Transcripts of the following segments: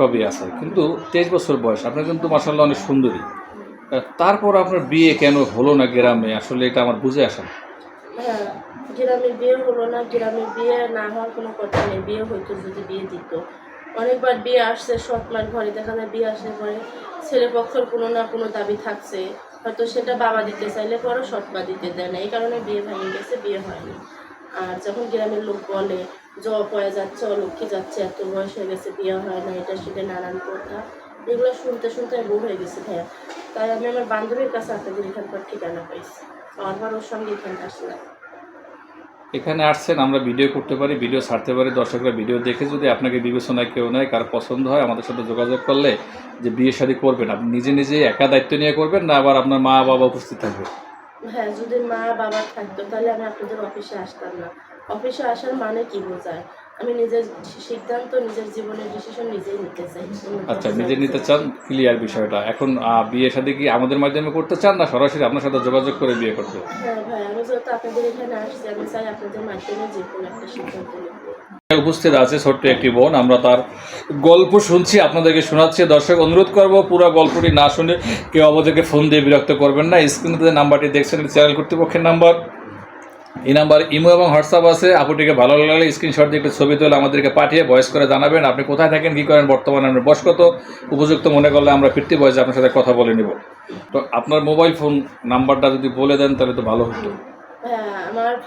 সবই আছে। কিন্তু তেইশ বছর বয়স, আপনার কিন্তু মাসাল্লাহ অনেক সুন্দরী। তারপর আপনার বিয়ে কেন হলো না গ্রামে? আসলে এটা আমার বুঝে আসে না। হ্যাঁ গ্রামে বিয়ে হলো না, গ্রামে বিয়ে না হওয়ার কোনো কথা নেই। বিয়ে হইতো যদি বিয়ে দিত। অনেকবার বিয়ে আসছে, সৎ মার ঘরে, দেখা যায় বিয়ে আসলে পরে ছেলে পক্ষের কোনো না কোনো দাবি থাকছে। হয়তো সেটা বাবা দিতে চাইলে পরে সৎ মা দিতে দেয় না। এই কারণে বিয়ে ভেঙে গেছে, বিয়ে হয়নি। আর যখন গ্রামের লোক বলে জব হয়ে যাচ্ছে অলক্ষী যাচ্ছে, এত বয়স হয়ে গেছে, বিয়ে হয় না, এটা সেটা নানান কথা। এগুলো শুনতে শুনতে আমি বউ হয়ে গেছি, ভাইয়া। তাই আমি আমার বান্ধবীর কাছে আপনাদের এখানকার ঠিকানা পাইছি। আমার ওর সঙ্গে এখানে আসলাম। এখানে আসছেন, আমরা ভিডিও করতে পারি, ভিডিও ছাড়তে পারি। দর্শকরা ভিডিও দেখে যদি আপনাকে বিবেচনায় কেউ নেয়, কার পছন্দ হয়, আমাদের সাথে যোগাযোগ করলে যে বিয়ে শাড়ি করবেন, আপনি নিজে নিজে একা দায়িত্ব নিয়ে করবেন না, আবার আপনার মা বাবা উপস্থিত থাকবে। হ্যাঁ যদি মা বাবা থাকতো, তাহলে আমি আপনাদের অফিসে আসতাম না। অফিসে আসার মানে কি বোঝায়? আমি নিজের সিদ্ধান্ত নিজের জীবনের ডিসিশন নিজেই নিতে চাই। আচ্ছা নিজে নিতে চান ক্লিয়ার বিষয়টা। এখন বিয়ে শাদী কি আমাদের মাধ্যমে করতে চান না সরাসরি আপনার সাথে যোগাযোগ করে বিয়ে করতে? হ্যাঁ ভাই আমি যেহেতু আপনাদের এখানে আসছি আমি চাই আপনাদের মাধ্যমে যে কোনো একটা সিদ্ধান্ত উপস্থিত আছে ছোট্ট একটি বোন আমরা তার গল্প শুনছি আপনাদেরকে শোনাচ্ছি। দর্শক অনুরোধ করব পুরো গল্পটি না শুনে কেউ আমাদেরকে ফোন দিয়ে বিরক্ত করবেন না। স্ক্রিনে নাম্বারটি দেখছেন চ্যানেল কর্তৃপক্ষের নাম্বার। এই নাম্বার ইমো এবং হোয়াটসঅ্যাপ আছে। আপুটিকে ভালো লাগলে স্ক্রিনশট দিয়ে একটু ছবি তুলে আমাদেরকে পাঠিয়ে ভয়েস করে জানাবেন। আপনি কোথায় থাকেন, কী করেন, বর্তমানে আপনার বয়স কত? উপযুক্ত মনে করলে আমরা ফিরতি বয়সে আপনার সাথে কথা বলে নিব। তো আপনার মোবাইল ফোন নাম্বারটা যদি বলে দেন, তাহলে তো ভালো হতো। হ্যাঁ হ্যাঁ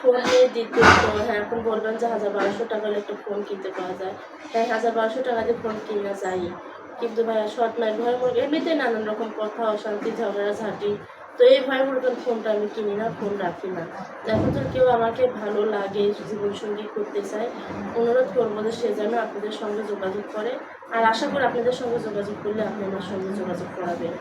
কিনতে ভাইয়া, শর্ট নাই ভয় মুরগি এমনিতেই নানান রকম কথা, অশান্তি, ঝগড়া, ঝাঁটি তো এই ভয় মুরগান ফোনটা আমি কিনি না, ফোন রাখি না। দেখো তো কেউ আমাকে ভালো লাগে, জীবনসঙ্গী করতে চায়, অনুরোধ করব যে সে যেন আপনাদের সঙ্গে যোগাযোগ করে। আর আশা করি আপনাদের সঙ্গে যোগাযোগ করলে আপনি আমার সঙ্গে যোগাযোগ করাবেন।